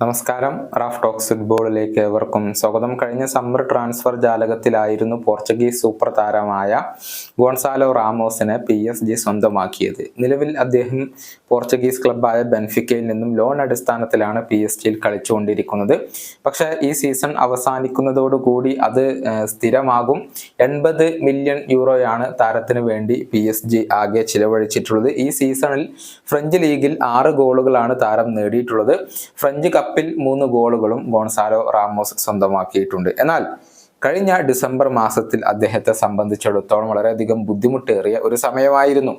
നമസ്കാരം. Raf talks ഫുട്ബോളിലേക്ക് ഏവർക്കും സ്വാഗതം. കഴിഞ്ഞ സമ്മർ ട്രാൻസ്ഫർ ജാലകത്തിലായിരുന്നു പോർച്ചുഗീസ് സൂപ്പർ താരമായ ഗോൺസാലോ റാമോസിനെ പി എസ് ജി സ്വന്തമാക്കിയത്. നിലവിൽ അദ്ദേഹം പോർച്ചുഗീസ് ക്ലബ്ബായ ബെൻഫിക്കയിൽ നിന്നും ലോൺ അടിസ്ഥാനത്തിലാണ് പി എസ് ജിയിൽ കളിച്ചുകൊണ്ടിരിക്കുന്നത്. പക്ഷേ ഈ സീസൺ അവസാനിക്കുന്നതോടുകൂടി അത് സ്ഥിരമാകും. എൺപത് മില്യൺ യൂറോയാണ് താരത്തിന് വേണ്ടി പി എസ് ജി ആകെ ചിലവഴിച്ചിട്ടുള്ളത്. ഈ സീസണിൽ ഫ്രഞ്ച് ലീഗിൽ ആറ് ഗോളുകളാണ് താരം നേടിയിട്ടുള്ളത്. ഫ്രഞ്ച് കപ്പിൽ മൂന്ന് ഗോളുകളും ഗോൺസാലോ റാമോസ് സ്വന്തമാക്കിയിട്ടുണ്ട്. എന്നാൽ കഴിഞ്ഞ ഡിസംബർ മാസത്തിൽ അദ്ദേഹത്തെ സംബന്ധിച്ചിടത്തോളം വളരെയധികം ബുദ്ധിമുട്ടേറിയ ഒരു സമയമായിരുന്നു.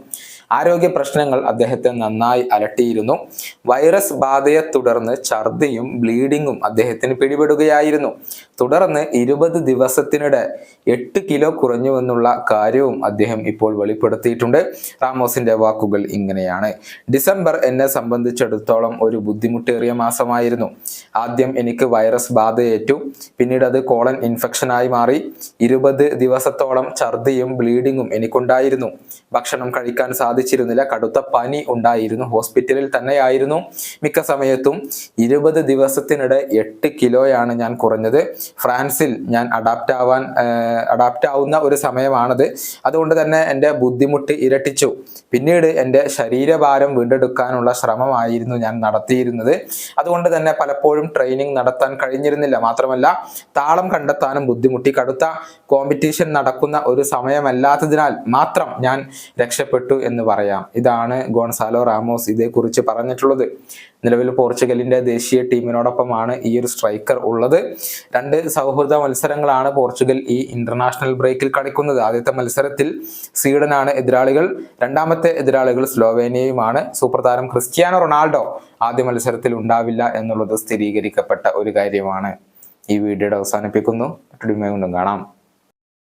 ആരോഗ്യ പ്രശ്നങ്ങൾ അദ്ദേഹത്തെ നന്നായി അലട്ടിയിരുന്നു. വൈറസ് ബാധയെ തുടർന്ന് ഛർദിയും ബ്ലീഡിങ്ങും അദ്ദേഹത്തിന് പിടിപെടുകയായിരുന്നു. തുടർന്ന് ഇരുപത് ദിവസത്തിനിടെ എട്ട് കിലോ കുറഞ്ഞുവെന്നുള്ള കാര്യവും അദ്ദേഹം ഇപ്പോൾ വെളിപ്പെടുത്തിയിട്ടുണ്ട്. റാമോസിന്റെ വാക്കുകൾ ഇങ്ങനെയാണ്. ഡിസംബർ എന്നെ സംബന്ധിച്ചിടത്തോളം ഒരു ബുദ്ധിമുട്ടേറിയ മാസമായിരുന്നു. ആദ്യം എനിക്ക് വൈറസ് ബാധയേറ്റു. പിന്നീട് അത് കോളൻ ഇൻഫെക്ഷനായി മാറി. ഇരുപത് ദിവസത്തോളം ഛർദിയും ബ്ലീഡിങ്ങും എനിക്കുണ്ടായിരുന്നു. ഭക്ഷണം കഴിക്കാൻ സാധിച്ചിരുന്നില്ല കടുത്ത പനി ഉണ്ടായിരുന്നു. ഹോസ്പിറ്റലിൽ തന്നെയായിരുന്നു. മിക്ക സമയത്തും ഇരുപത് ദിവസത്തിനിടെ എട്ട് കിലോയാണ് ഞാൻ കുറഞ്ഞത്. ഫ്രാൻസിൽ ഞാൻ അഡാപ്റ്റ് ആവാൻ അഡാപ്റ്റ് ആവുന്ന ഒരു സമയമാണത്. അതുകൊണ്ട് തന്നെ എന്റെ ബുദ്ധിമുട്ട് ഇരട്ടിച്ചു. പിന്നീട് എന്റെ ശരീരഭാരം വീണ്ടെടുക്കാനുള്ള ശ്രമമായിരുന്നു ഞാൻ നടത്തിയിരുന്നത്. അതുകൊണ്ട് തന്നെ പലപ്പോഴും ട്രെയിനിങ് നടത്താൻ കഴിഞ്ഞിരുന്നില്ല. മാത്രമല്ല താളം കണ്ടെത്താനും ബുദ്ധിമുട്ടി. കടുത്ത കോമ്പറ്റീഷൻ നടക്കുന്ന ഒരു സമയമല്ലാത്തതിനാൽ മാത്രം ഞാൻ രക്ഷപ്പെട്ടു എന്ന് പറയാം. ഇതാണ് ഗോൺസാലോ റാമോസ് ഇതേക്കുറിച്ച് പറഞ്ഞിട്ടുള്ളത്. നിലവിൽ പോർച്ചുഗലിന്റെ ദേശീയ ടീമിനോടൊപ്പമാണ് ഈ ഒരു സ്ട്രൈക്കർ ഉള്ളത്. രണ്ട് സൗഹൃദ മത്സരങ്ങളാണ് പോർച്ചുഗൽ ഈ ഇന്റർനാഷണൽ ബ്രേക്കിൽ കളിക്കുന്നത്. ആദ്യത്തെ മത്സരത്തിൽ സ്വീഡനാണ് എതിരാളികൾ രണ്ടാമത്തെ എതിരാളികൾ സ്ലോവേനിയയുമാണ്. സൂപ്പർ താരം ക്രിസ്ത്യാനോ റൊണാൾഡോ ആദ്യ മത്സരത്തിൽ ഉണ്ടാവില്ല എന്നുള്ളത് സ്ഥിരീകരിക്കപ്പെട്ട ഒരു കാര്യമാണ്. ഈ വീഡിയോയുടെ അവസാനിപ്പിക്കുന്നു. മറ്റൊരു കാണാം.